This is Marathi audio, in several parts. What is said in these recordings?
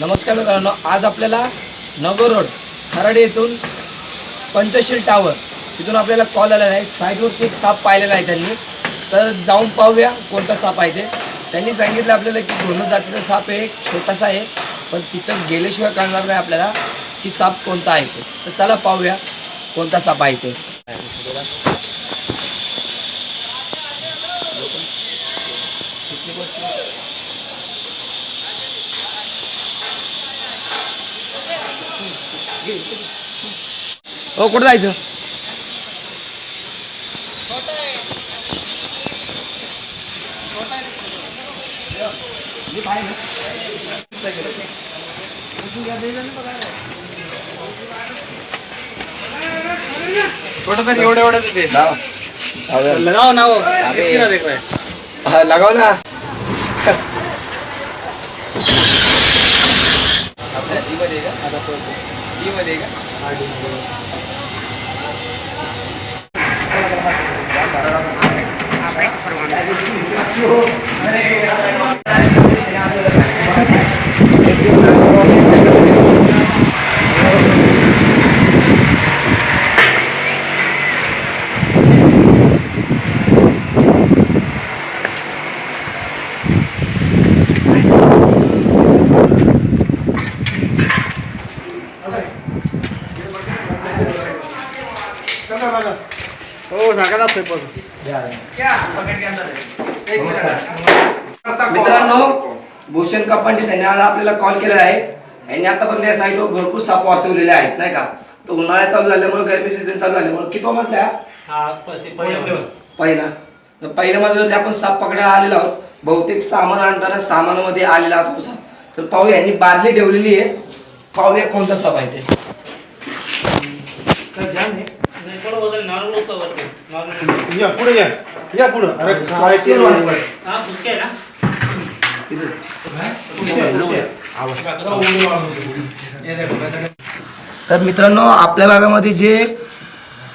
नमस्कार मित्रांनो आज आपल्याला नगर रोड खराडे येथून पंचशील टावर तिथून आपल्याला कॉल आलेला आहे. साईडवरती एक साप पाहिलेला आहे त्यांनी. तर जाऊन पाहूया कोणता साप आहे ते. त्यांनी सांगितलं आपल्याला की दोन जातीचा साप आहे एक छोटासा आहे पण तिथं गेल्याशिवाय कळणार नाही आपल्याला की साप कोणता आहे ते. तर चला पाहूया कोणता साप आहे ते. हो कुठं जायचं? एवढं एवढंच ते. लगाव लगाव ना किसकी ना देख रहा है लगाव ना आपल्या डी मध्ये का आता डी मध्ये का हो सांगा असतं पण. मित्रांनो भूषण कपांडीस यांनी आज आपल्याला कॉल केलेला आहे. यांनी आतापर्यंत या साईडवर भरपूर साप वाचवलेले आहेत नाही का? तर उन्हाळ्यात चालू झाल्यामुळे गरमी सीझन चालू झाल्यामुळे किती मजला पहिला तर पहिल्या मजल्यावरती आपण साप पकडायला आलेलो आहोत. बहुतेक सामान आणताना सामानामध्ये आलेला असतो साप. तर पाहू यांनी बादली ठेवलेली आहे. पाहूया कोणता साप आहे ते. या पुढे या. या पुढे. अरे काय केलं तर मित्रांनो आपल्या भागामध्ये जे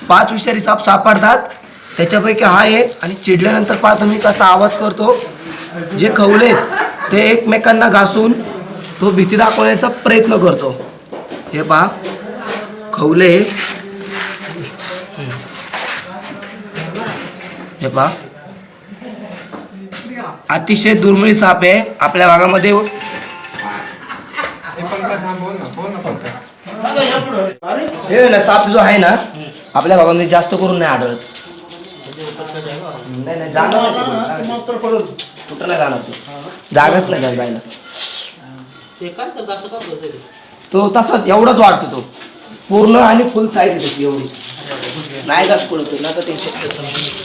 पाच विषारी साप सापडतात त्याच्यापैकी हा आहे आणि चिडल्यानंतर पहा तुम्ही कसा आवाज करतो. जे खवले ते एकमेकांना घासून तो भीती दाखवण्याचा प्रयत्न करतो. हे पहा खवले हे पहा. अतिशय दुर्मिळ साप आहे. आपल्या भागामध्ये हे ना साप जो आहे ना आपल्या भागामध्ये जास्त करून नाही आढळत. नाही नाही जाणार नाही तो. कुठं नाही जाणार तो. जागाच नाही त्याला जायला. तो तसाच एवढाच वाटतो तो. पूर्ण आणि फुल साईज त्याची एवढी. नाही जात पुढे तो नका tension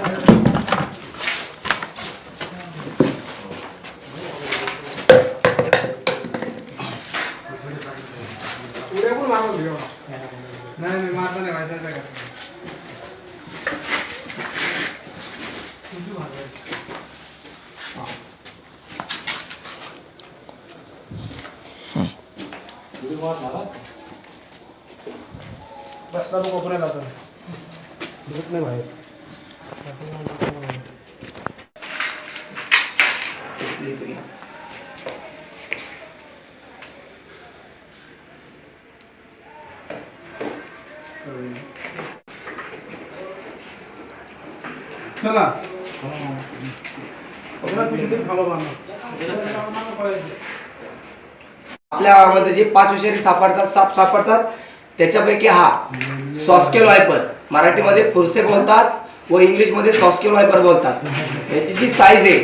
Guatemala. Ba, dado ko pala natin. Dikit na mahit. Dito yun. आपल्या गावामध्ये जे पाच विषारी सापडतात साप सापडतात त्याच्यापैकी हा सॉस्केल वायपर. मराठीमध्ये फुरसे बोलतात व इंग्लिशमध्ये सॉस्केल वायपर बोलतात. याची जी साईज आहे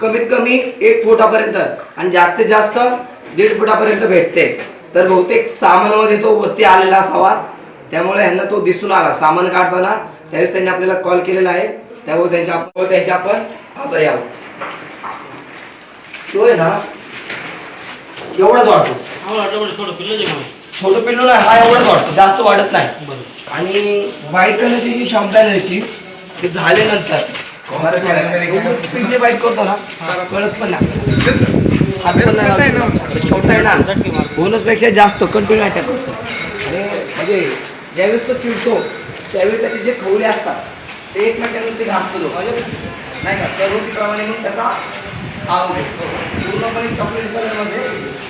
कमीत कमी एक फुटापर्यंत आणि जास्तीत जास्त दीड फुटापर्यंत भेटते. तर बहुतेक सामानामध्ये तो वरती आलेला असावा. त्यामुळे ह्यांना तो दिसून आला. सामान काढताना त्यावेळेस त्यांनी आपल्याला कॉल केलेला आहे. त्यामुळे त्यांच्या त्यांच्या आपण आभारी आहोत. तो आहे ना एवढाच वाटतो. छोटं पिल्लू नाही हा एवढाच वाटतो. जास्त वाढत नाही. आणि बाईट करण्याची जी क्षमता आहे त्याची ते झाल्यानंतर पिल्ले बाईट करतो ना कळत पण नाही. हात पण नाही लावू शकत. छोटा आहे ना बोनसपेक्षा जास्त कंटिन्यू अटॅक करतो आणि म्हणजे ज्यावेळेस तो चिडतो त्यावेळी त्याचे जे खवले असतात ते एकमेकांना ते घासतो तो. नाही का? प्रवृत्तीप्रमाणे मग त्याचा येतो पूर्णपणे चॉकलेट कलरमध्ये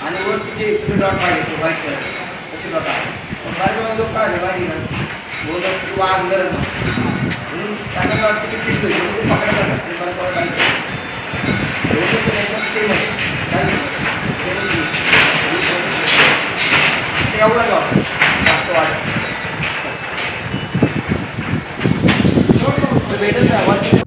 आणि वर तिचे तुम्ही डॉट पाहिजे तो व्हाईट कलर तसे डॉट आहे बऱ्याच लोक काय झाले माहिती ना बोनस किंवा आज गरज नाही म्हणून त्यांना काय वाटतं की पीक होईल म्हणून ते पकडा जातात आणि परत परत ऐकतात. बोनस तर याच्यात same आहे. काय नाही. Same आहे वीस. वीस बोनस. ते एवढं वाटतं जास्त वाटत भेटत नाही वर्ष